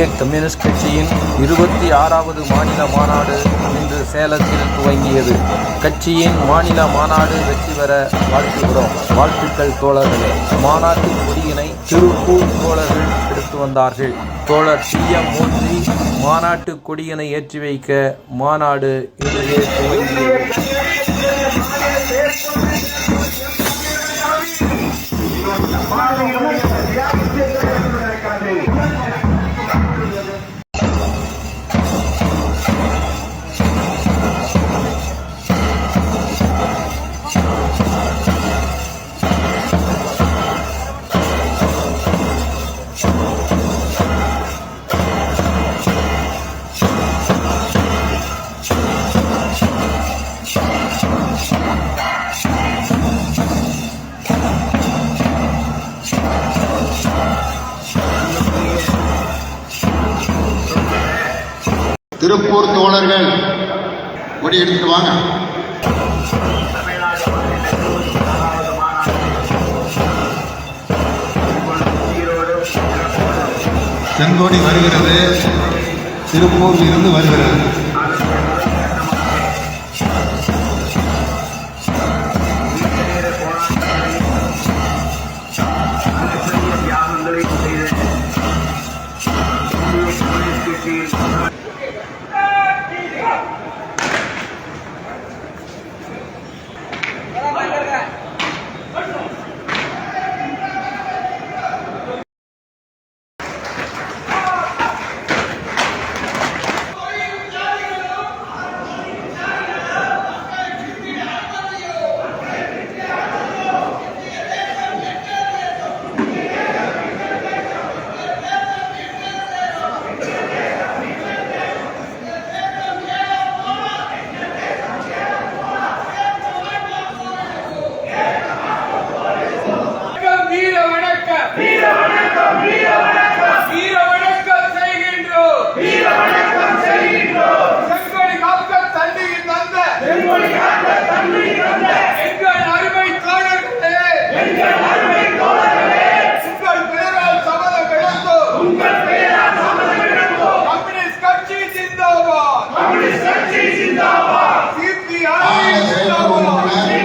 இந்திய கம்யூனிஸ்ட் கட்சியின் இருபத்தி ஆறாவது மாநில மாநாடு இன்று சேலத்தில் துவங்கியது. கட்சியின் மாநில மாநாடு வெற்றி பெற வாழ்த்துகிறோம். வாழ்த்துக்கள் தோழர்களே. மாநாட்டு கொடியினை திருப்பூர் தோழர்கள் எடுத்து வந்தார்கள். தோழர் சி. எம். மூர்த்தி மாநாட்டு கொடியினை ஏற்றி வைக்க மாநாடு இன்றையே துவங்கியது. திருப்பூர் தோழர்கள் கொடி எடுத்துட்டு வாங்க. செங்கோடி வருகிறது. திருப்பூரில் இருந்து வருகிறது. போவாங்க